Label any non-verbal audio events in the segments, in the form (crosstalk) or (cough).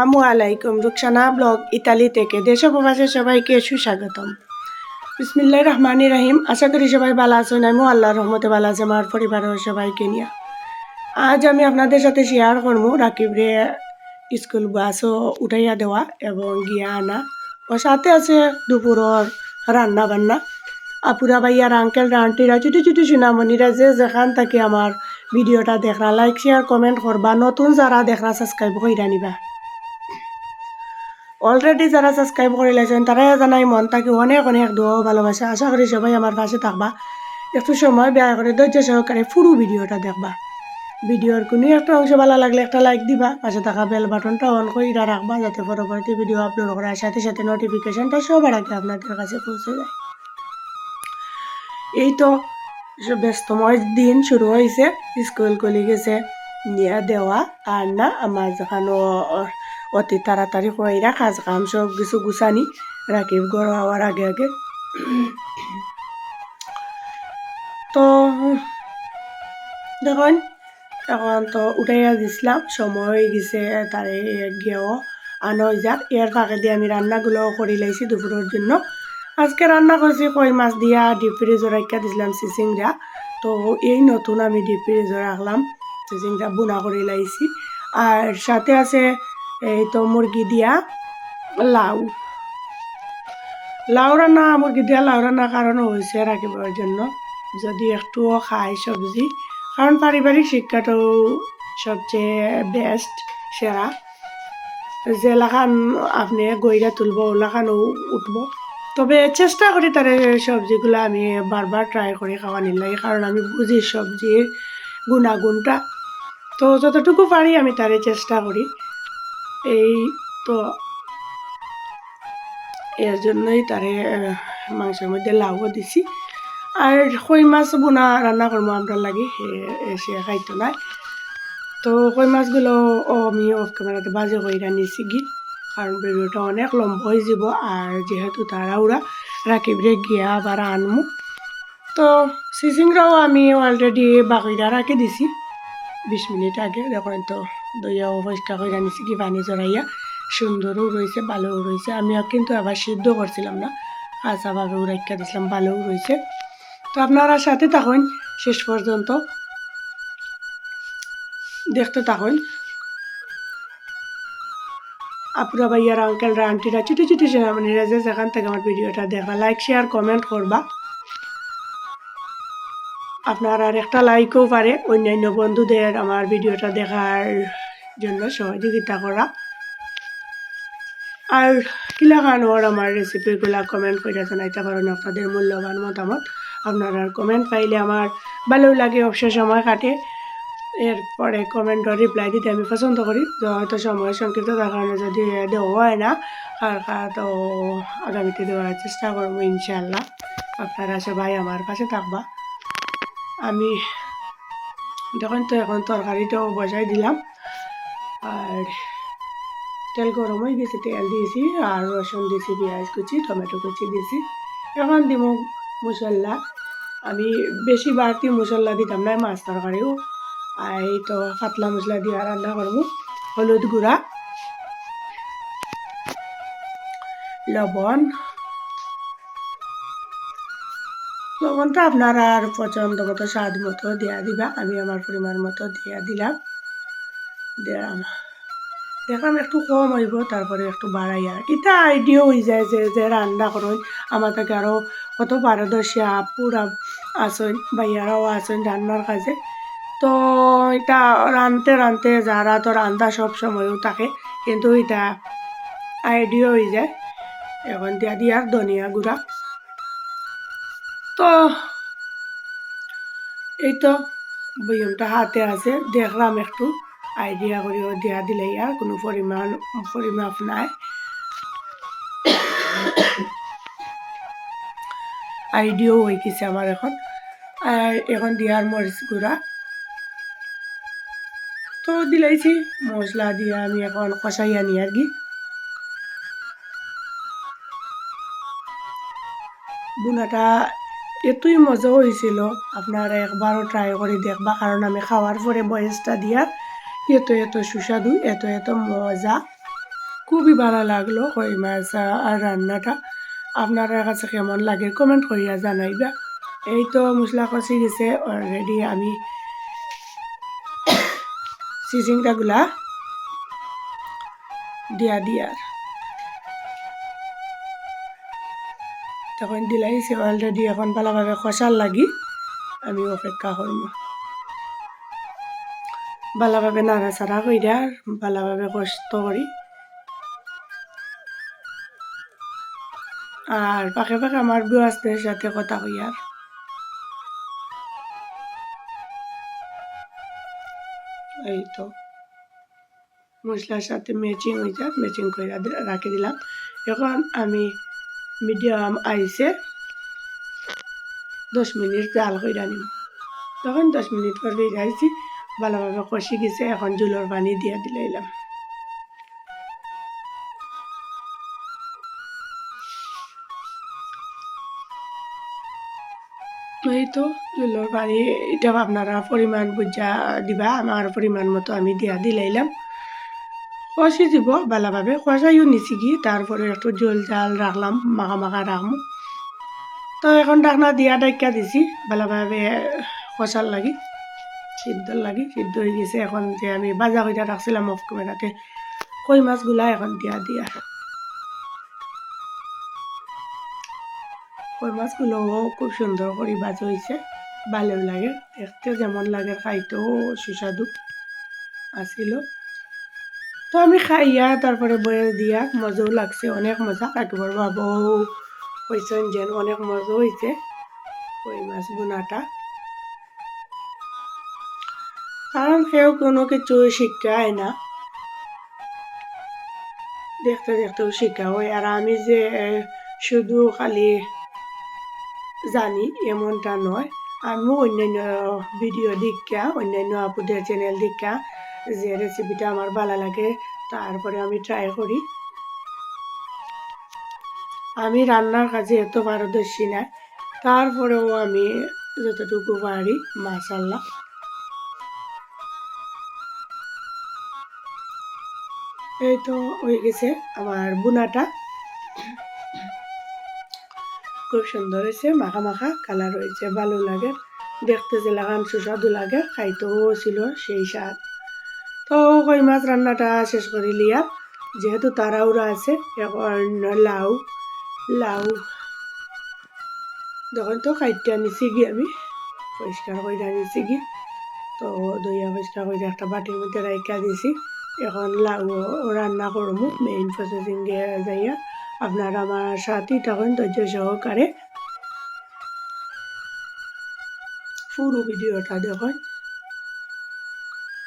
আসসালামু আলাইকুম, Rukhsana blog Italy থেকে। দেশ প্রবাসে সবাইকে সুস্বাগতম। বিসমিল্লাহ রহমানি রাহিম। আশা করি সবাই ভালো আছেন। আমিও আল্লাহর রহমতে ভালো আছে, আমার পরিবারের সবাইকে নিয়ে। আজ আমি আপনাদের সাথে শেয়ার করব রাকিবরে স্কুল বাসও উঠাইয়া দেওয়া এবং গিয়া আনা। ও সাথে আছে দুপুরের রান্না বান্না। আপুরা ভাইয়ার আঙ্কেল আন্টিরা ছোটো ছোটো সোনামণিরা যে যেখান থেকে আমার ভিডিওটা দেখরা লাইক শেয়ার কমেন্ট করবা। নতুন যারা দেখরা সাবস্ক্রাইব কইরা নিবা। অলরেডি যারা সাবস্ক্রাইব করে লাইছেন তারাই জানাই মন তাকে অনেক অনেক দোয়া ভালোবাসা। আশা করি সবাই আমার পাশে থাকবা। একটু সময় ব্যয় করে ধৈর্য সহকারে পুরো ভিডিওটা দেখবা। ভিডিওর কোনো একটা অংশ ভালো লাগলে একটা লাইক দিবা। পাশে থাকা বেল বাটনটা অন করে রাখবা যাতে পরবর্তী ভিডিও আপলোড করার সাথে সাথে নোটিফিকেশনটা সবার আগে আপনাদের কাছে পৌঁছে যায়। এই তো ব্যস্তময় দিন শুরু হয়েছে স্কুল খুলে গেছে। নিয়ে দেওয়া আর না আমার যখন অতি তাড়াতাড়ি কইরা কাজ কাম সব কিছু গুছানি রাকিব গড় হওয়ার আগে আগে। তো, দেখুন, এখন তো উঠাইয়া দিছিলাম, সময় হয়ে গেছে, তারে গিয়েও আনো যাক। এর ফাঁকে দিয়ে আমি রান্নাগুলো করে লাইছি দুপুরের জন্য। আজকে রান্না করছি কই মাছ দিয়া ডিপ ফ্রিজে রাখা দিছিলাম চিচিংরা তো এই নতুন আমি ডিপ ফ্রিজে রাখলাম চিচিংরা বোনা করে লাইছি। আর সাথে আছে এই তো মুরগি দিয়া লাউ। লাউ রান্না, মুরগি দিয়া লাউ রান্না কারণ হয়েছে রাখিবার জন্য। যদি একটুও খায় সবজি কারণ পারিবারিক শিক্ষাটাও সবচেয়ে বেস্ট সেরা জেলাখান আপনি গইরা তুলব ওলাখানও উঠব। তবে চেষ্টা করি তারে সবজিগুলো আমি বারবার ট্রাই করি খাওয়া নিলাই কারণ আমি বুঝি সবজির গুণাগুণটা। তো যতটুকু পারি আমি তারে চেষ্টা করি এই তো। এর জন্যই তারে মাংসের মধ্যে লাউও দিছি। আর কই মাছ বোনা, রান্না করব আমরা লাগে সে- খাইতো নাই তো কই মাছগুলো আমি অফ ক্যামেরাতে বাজে কইরা নিছি গি কারণ ভিডিওটা অনেক লম্বা হয়ে যাব, আর যেহেতু তাড়াহুড়া রাকিবরে গিয়া আবার আনমু। তো সিসিংরাও আমি অলরেডি বাকিরা রাখি দিছি, বিশ মিনিট আগে, দেখেন তো। দইয়াও পরিষ্কার করে নিছি কি পানি জড়াইয়া সুন্দরও রয়েছে, ভালোও রয়েছে। আমিও কিন্তু আবার সিদ্ধ করছিলাম না। আজ কাঁচাভাবেও রাখা দিছিলাম, ভালোও রয়েছে। তো আপনারা সাথে থাকুন, শেষ পর্যন্ত। দেখতে থাকুন। আপুরা ভাইয়ার আঙ্কেলরা আন্টিরা ছোটো ছোটো যে যেখান থেকে আমার ভিডিওটা দেখবা লাইক শেয়ার কমেন্ট করবা। আপনার আর একটা লাইকও পারে, অন্যান্য বন্ধুদের আমার ভিডিওটা দেখার জন্য সহযোগিতা করা। আর কিলা খানোর আমার রেসিপিগুলা কমেন্ট করে জানাইতে পারেন আপনাদের মূল্যবান মতামত। আপনারা কমেন্ট পাইলে আমার ভালো লাগে অবসর সময় কাটে। এরপরে কমেন্টর রিপ্লাই দিতে আমি পছন্দ করি। তো হয়তো সময় সংক্ষিপ্ত থাকার কারণে যদি দেওয়া হয় না, আর তো আগামীতে দেওয়ার চেষ্টা করব ইনশাল্লাহ আপনারা সবাই আমার পাশে থাকবা। আমি দেখুন তো এখন তরকারিটাও বসাই দিলাম। আর তেল গরম হয়ে গেছে তেল দিয়েছি, আর রসুন দিয়েছি, পেঁয়াজ কুচি, টমেটো কুচি দিয়েছি। এখন দিব মশলা। আমি বেশি বাড়তি মশলা দিতাম না, মাছ তরকারিও। আর এই তো পাতলা মশলা দিয়ে রান্না করব, হলুদ গুঁড়া, লবণ লবণটা আপনার আর পছন্দ মতো স্বাদ মতো দেয়া দিবা। আমি আমার পরিমাণ মতো দিয়া দিলাম। দিলাম দেখলাম একটু কম হইব, তারপরে একটু বাড়াই আর এটা আইডিয়া হয়ে যায় যে যে রান্না করুন। আমার থেকে আরও কত পারদর্শী আপুরা আসেন ভাইয়ারাও আসেন রান্নার কাজে। তো এটা রানতে রানতে যারা তো রান্দা সব সময়ও থাকে, কিন্তু এটা আইডিয়া হয়ে যায়। এখন দিয়া দিয়ার ধনিয়া গুঁড়া। তো এই তো বইমটা হাতে আছে, দেখলাম একটু আইডিয়া করিও দিয়া দিলে আর কোনো পরিমাণ পরিমাপ নাই। আইডিয়াও হয়ে গেছে আমার এখন। আর এখন দিয়ার মরিচ গুঁড়া। তো দিলাইছি মশলা দিয়ে আমি এখন কষাই আনি আর কি। বুনাটা এতই মজা হয়েছিল, আপনারা একবারও ট্রাই করে দেখবা, কারণ আমি খাওয়ার পরে বয়সটা দিয়া এত এত সুস্বাদু, এত এত মজা। খুবই ভালো লাগল কই মাছ আর রান্নাটা। আপনার কাছে কেমন লাগে কমেন্ট করিয়া জানাইবা। এই তো মশলা কষি গেছে অলরেডি আমি (coughs) সিজিংটাগুলা দিয়া দিয়ার। তখন দিলাইছে অলরেডি এখন ভালোভাবে কষার লাগি। আমি অপেক্ষা করব ভালোভাবে নাড়াচাড়া কইরা ভালোভাবে কষ্ট করি। আর পাখে পাখে আমার বিয়াসদের সাথে কথা কইয়ার এই তো। মশলার সাথে ম্যাচিং হয়ে যাক ম্যাচিং করে রাখি দিলাম। এখন আমি মিডিয়াম আইসে দশ মিনিট জাল করে নিব তখন দশ মিনিট পর ফিরাইছি ভালোভাবে কষি গেছে, এখন জুলোর পানি দিয়ে দিলাইলাম এই তো জুলোর পানি এটা আপনারা পরিমাণ বুঝা দিবা আমার পরিমাণ মতো আমি দিয়া দিলাইলাম কষি দিব ভালোভাবে কষাইও নিছি কি তারপরে একটু জল জাল রাখলাম মাখা মাখা রাখব তো এখন ডাকনা দিয়া ডাক্কা দিছি ভালোভাবে কষার লাগি। সিদ্ধ লাগি, সিদ্ধ হয়ে গেছে এখন যে আমি বাজা কইটা রাখছিলাম অফ ক্যামেরাতে কই মাছগুলা এখন দিয়া দিয়া। কই মাছগুলোও খুব সুন্দর করে বাজা হয়েছে ভালো লাগে, দেখতে যেমন লাগে, খাইতেও সুস্বাদু। আসিল তো আমি খাইয়া তারপরে বয়ে দিয়া মজাও লাগছে, অনেক মজা। কাকিবর বাবাও কইছেন যেন অনেক মজা হয়েছে কই মাছ বোনাটা। কারণ কেউ কোনো কিছু শিক্ষায় না। দেখতে দেখতেও শিক্ষা হয়। আর আমি যে শুধু খালি জানি এমনটা নয়, আমিও অন্যান্য ভিডিও দীক্ষা অন্যান্য আপুদের চ্যানেল দীক্ষা যে রেসিপিটা আমার ভালো লাগে, তারপরে আমি ট্রাই করি। আমি রান্নার কাজে এত পারদর্শী না, তারপরেও আমি যতটুকু পারি মাসাল্লাহ এই তো হয়ে গেছে আমার বুনাটা খুব সুন্দর হয়েছে, মাখা মাখা কালার হয়েছে, ভালো লাগে। দেখতে যে লাগান সুস্বাদু লাগে, খাইতেও ছিল সেই স্বাদ। কই মাছ রান্নাটা শেষ করে লিয়া। যেহেতু তারাউরা আছে, এখন লাউ লাউ। দেখুন তো খাইতে আনিছি গিয়ে আমি, পরিষ্কার করে আনিছি গি তো দইয়া পরিষ্কার করে একটা বাটির মধ্যে রাইকা দিছি। এখন লাউ রান্না করব মেইন প্রসেসিং যাইয়া। আপনারা আমার সাথেই তখন ধৈর্য সহকারে। পুরো ভিডিওটা দেখুন।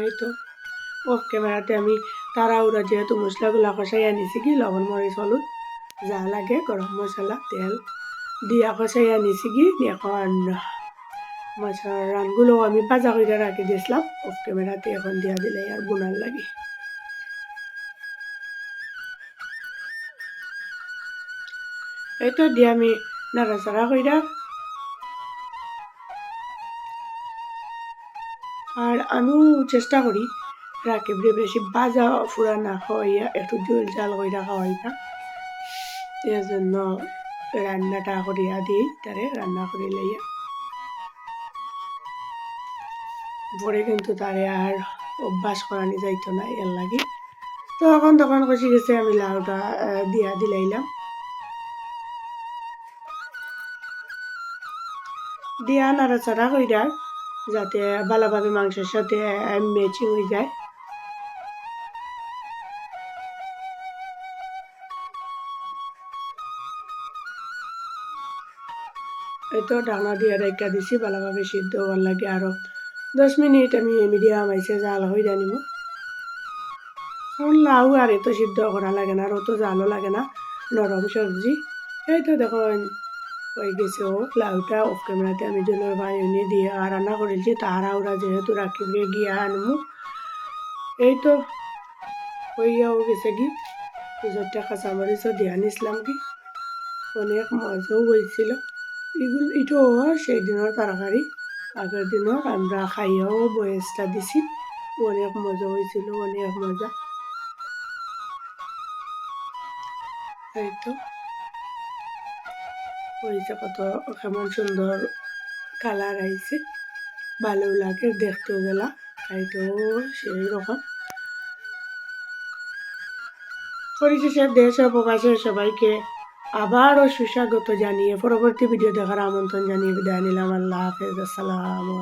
এই তো। অফ ক্যামেরাতে আমি তাড়াহুড়া যেহেতু মশলাগুলো কষাই আনিছি কি, লবণ, মরিচ, হলুদ, যা লাগে, গরম মশলা, তেল দিয়া কষাই আনিছি কি, এখন মশলার রানগুলো আমি ভাজা করে রাখি দিয়েছিলাম অফ ক্যামেরাতে এখন দিয়া দিলে আর বোনার লাগে। এটা দিয়ে আমি নাড়াচাড়া কইরা আর আমিও চেষ্টা করি। রাকিবরে বেশি বাজা ফুরা না খাওয়াইয়া একটু জল জাল কইরা খাওয়াইতা এর জন্য রান্নাটা করিয়া দিই, তারে রান্না করে লইয়া। পরে কিন্তু তারে আর অভ্যাস করানি যাইতো না এর লাগে। তো এখন তখন কষি গেছে, আমি লাউটা দিয়া দিলাইলাম। দিয়া নাড়াচাড়া কইরা যাতে ভালোভাবে মাংসের সাথে ম্যাচিং হয়ে যায়। তো ডাঙা দিয়ে রেখা দিছি, ভালোভাবে সিদ্ধ হওয়ার লাগে আরও দশ মিনিট আমি মিডিয়াম আইসে জাল হয়ে জানিব কারণ লাউ আর এত সিদ্ধ করা লাগে না, আর অত জালও লাগে না, নরম সবজি। এই তো দেখুন হয়ে গেছে ও লাউটা অফ ক্যামেরাতে আমি জলের বায়নে দিয়ে আর রান্না করেছি তারা ওরা যেহেতু রাখিবে গিয়ে আনমু। এই তো হইয়াও গেছে কি দুজোরটা কাঁচামরিচও দিয়ে আনিছিলাম কি, অনেক মজাও হয়েছিল। এগুলো এটাও সেই দিনের তরকারি আগের দিনের আমরা খাইয়াও বয়সটা দিছি অনেক মজা হয়েছিল অনেক মজা। কত কেমন সুন্দর কালার আইছে ভালো লাগে দেখতে গেলা তাই সেই রকম পরিশেষে দেশ ও সবাইকে। আবারও সুস্বাগত জানিয়ে পরবর্তী ভিডিও দেখার আমন্ত্রণ জানিয়ে বিদায় নিলাম। আল্লাহ হাফেজ। আসসালামু